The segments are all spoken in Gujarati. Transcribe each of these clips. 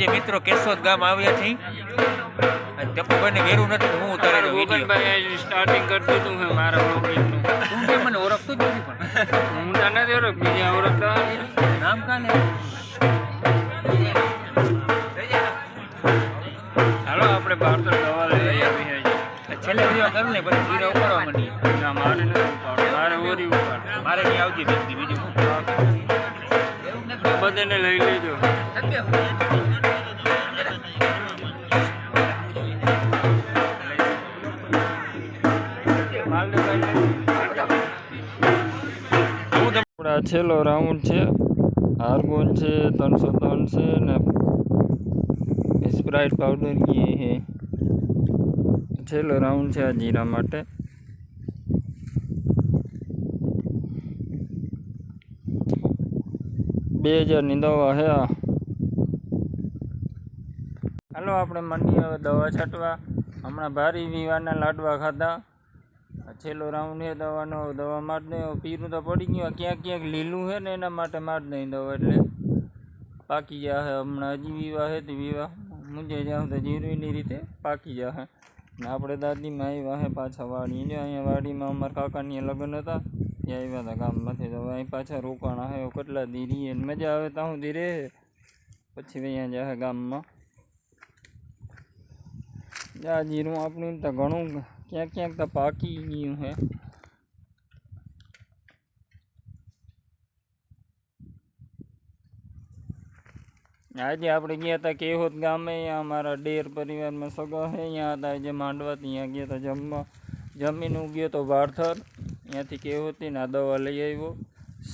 આજે મિત્રો કેશોદ ગામ આવ્યા છે અને ટપુભાઈને ઘેરું નથી હું ઉતારેલો સ્ટાર્ટિંગ કરતો તું હે મારા પ્રોબ્લેમનું કે મને ઓળખતો જ નથી પણ હું તને જ ઓળખ બીજા ઓળખતા નામ કાને ચાલો આપણે બહાર તો દવા લઈ આવી છે છેલ્લે વિડીયો કર ને પછી ધીરે ઉપાડવા ના મારે નથી મારે ઓરી ઉપાડ મારે નહીં આવતી બીજું બધેને લઈ લેજો છેલ્લો રાઉન્ડ છે હાર્મોન છે ત્રણસો ત્રણ છે ને સ્પ્રાઇટ પાવડર ઘી છેલ્લો રાઉન્ડ છે આ જીરા માટે બે હજારની દવા છે હાલો આપણે મંડીએ દવા છાંટવા હમણાં ભારી વીવાના લાડવા ખાધા છેલો રાઉન્ડ હે દવા નો દવા મારને પીરું તો પડી ગયો કે કેક લીલું હે ને એના માટે માર નહિ દો એટલે પાકી જા હમણાજી વિવાહ હે તે વિવાહ મુજે જા તો જીરીની રીતે પાકી જા હ ને આપણે દાદી માઈ વાહે પાછા વાડી નહિ અહીં વાડી માં મરખાકાની લગન હતા ત્યાં આયા તો ગામમાંથી તો આ પાછા રોકાણ હે કેટલા દી ની મજા આવે તો હું ધીરે પછી અહીંયા જા ગામ માં જા nhìn હું આપણી તો ઘણો क्या क्या दबा की न्यू है आज आप गया था केहोत गांव में यहाँ हमारा डेर परिवार में सगा है यहाँ था जो मांडवा थी यहाँ गया था जम्मा जमीन उगे तो वारथर यहाँ थी केहोत थी ना दवा लै आई वो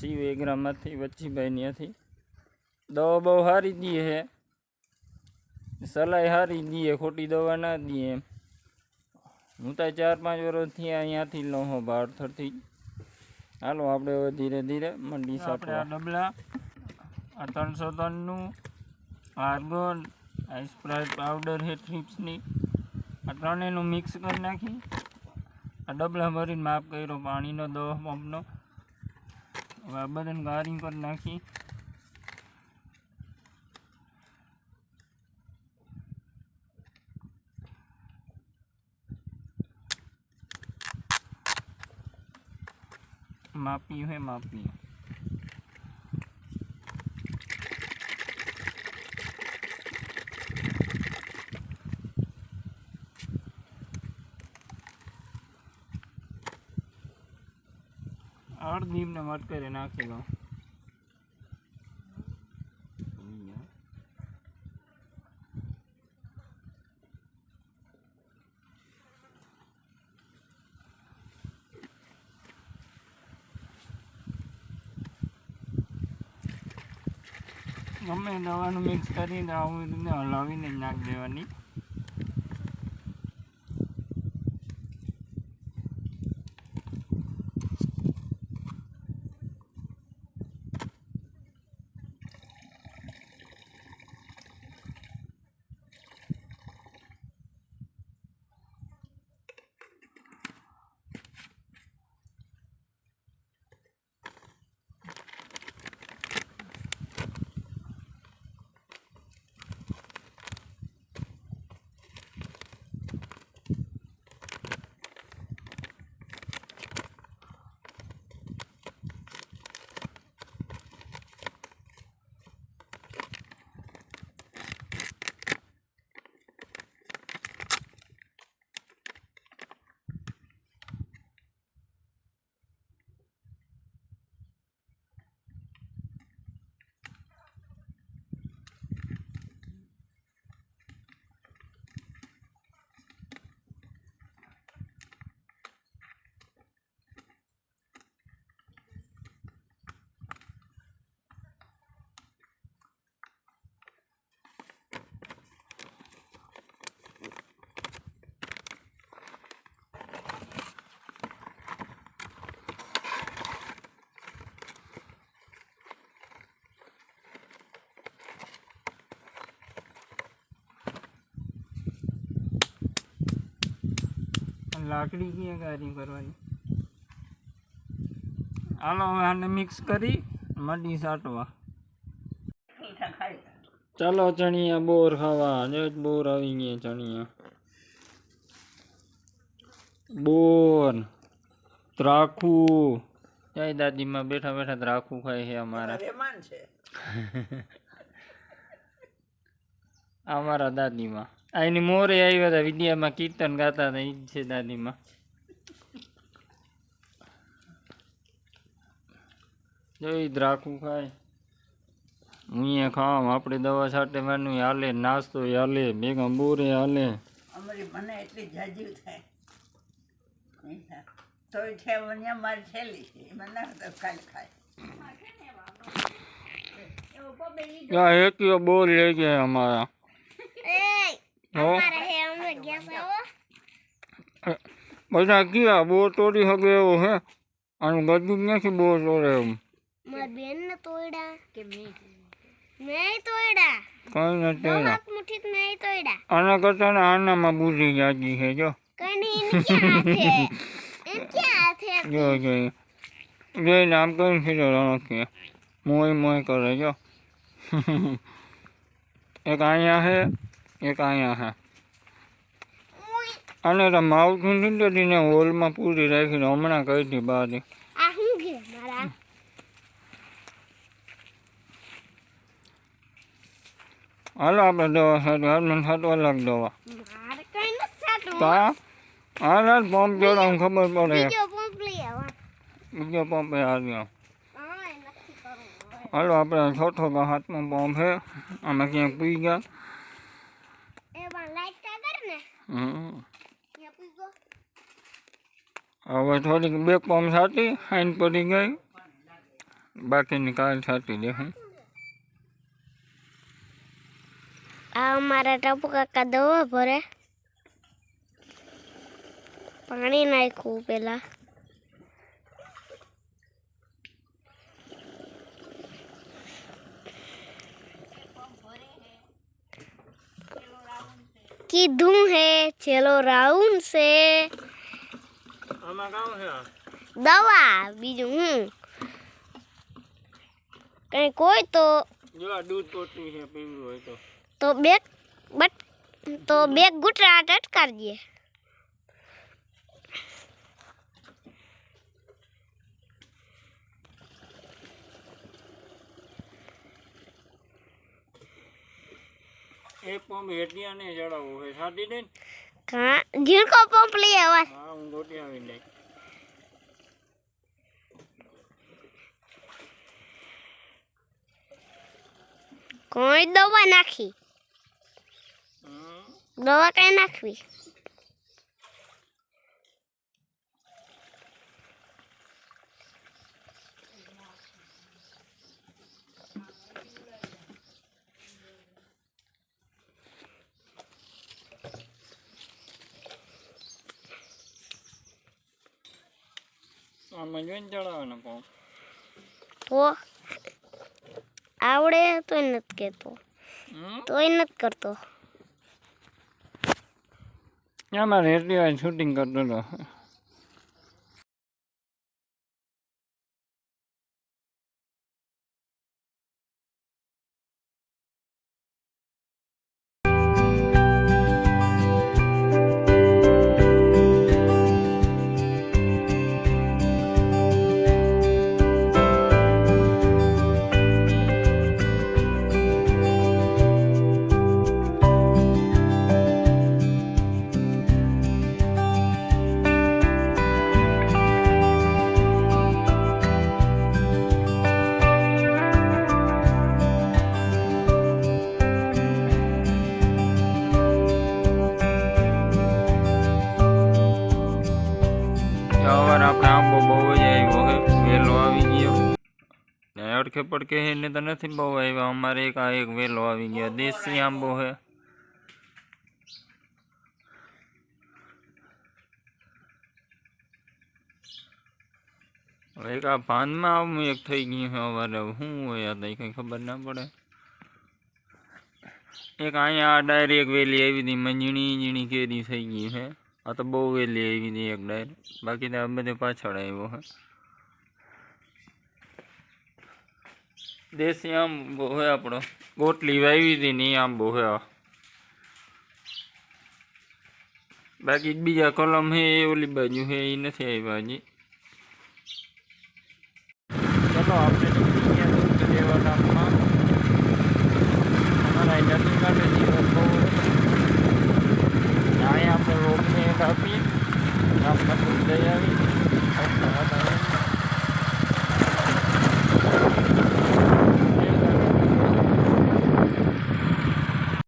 सी वेगरा मत थी बच्ची बहन यहाँ थी दवा बहु हारी दी है सलाह हारी दी है खोटी दवा ना दी है હું તો ચાર પાંચ વર્ષથી અહીંયાથી લઉં હું ભાડથરથી હાલો આપણે હવે ધીરે ધીરે મંડી સાથે આ ડબલા આ ત્રણસો ત્રણનું આર્ગોન આ સ્પ્રાઇટ પાવડર હે થ્રીપ્સની આ ત્રણેયનું મિક્સ કરી નાખી આ ડબલા ભરીને માપ કર્યો પાણીનો દોહ પંપનો હવે આ બધાને ગારિંગ કરી નાખી मापियो है मापियो और दीप नंबर करे खेलो ગમે દવાનું મિક્સ કરીને આવું હલાવીને નાખ દેવાની લાકડી ક્યાં ગારી કરવાની હાલો હવે આને મિક્સ કરી મડી સાટવા ચાલો ચણિયા બોર ખાવા જો બોર આવી ગયા ચણિયા બોર ત્રાખું જય દાદીમાં બેઠા બેઠા ત્રાખું ખાય છે અમારા અમારા દાદીમાં आई मोर आया विद्या में कीर्तन गाता था इच्छे दादी में जो द्राकू खाए मुझे खाम अपने दवा छाटे मैं हाले नास्तो हाले बेगम बोरे हाले तो मार मैंने तो खाए एक बोल ले गया हमारा Đó. Bây giờ kia bố tôi đi học đều ha. Anh có chút nhé cho bố tôi đều. Mà biến là tôi đã. નહીં tôi đã. Coi là tôi đã. Nó một thịt tôi đã. Anh có tên anh mà bố gì nhà gì hết chứ Cái này nó chả thế. Nó chả thế. Rồi rồi. Rồi làm cái gì rồi nó kìa. Môi môi có rồi cho. cái nhà hết. એક અહીંયા છે અને તો માવઠું નીકળી ને હોલમાં પૂરી રાખીને હમણાં કહી હતી બહાર હાલો આપણે દવા સાથે હાથમાં સાટવા લાગ દવા હા પંપ જોડે ખબર પડે બીજો પંપ એ હાર્યો હાલો આપણે છઠો હાથમાં પંપ છે અમે ક્યાંક પી ગયા હવે થોડીક બેકપમ થતી હાઈન પડી ગઈ બાકીની કાલ થતી દે આ અમારા ટપુ કાકા દવા ભરે પાણી નાખ્યું પેલા કીધું હે છેલ્લો રાઉન્ડ છે દવા બીજું હું કઈ કોઈ તો તો બે બટ તો બે ગુટરા અટકાવીએ એક પંપ હેઠી અને જડાવો હોય સાટી દે કા જીરકો પંપ લઈ આવા હા હું ગોટી આવી લઈ કોઈ દવા નાખી દવા કઈ નાખવી આમાં જોઈને ચડાવે ને કોણ તો આવડે તોય નથી કહેતો તોય નથી કરતો અમારે એટલી વાર શૂટિંગ કરતો હતો रखे पड़ के इन्हें तो नहीं बो हमारे एक आ एक वेलो आ गया देसी आम बो है एक आ पान में आ एक थी गई है अरे हूँ या तो कहीं खबर ना पड़े एक आई आ डायरी वेली आई थी मंजिणी जीणी के दी सही है आ तो बहु वेली आई थी एक डायरी बाकी तो बदे पाछड़ आए वो है દેશી આમ બોહે આપણો ગોટલી વાવી હતી નહીં આમ બોહે બાકી બીજા કલમ હે ઓલી બાજુ હે એ નથી આવી હજી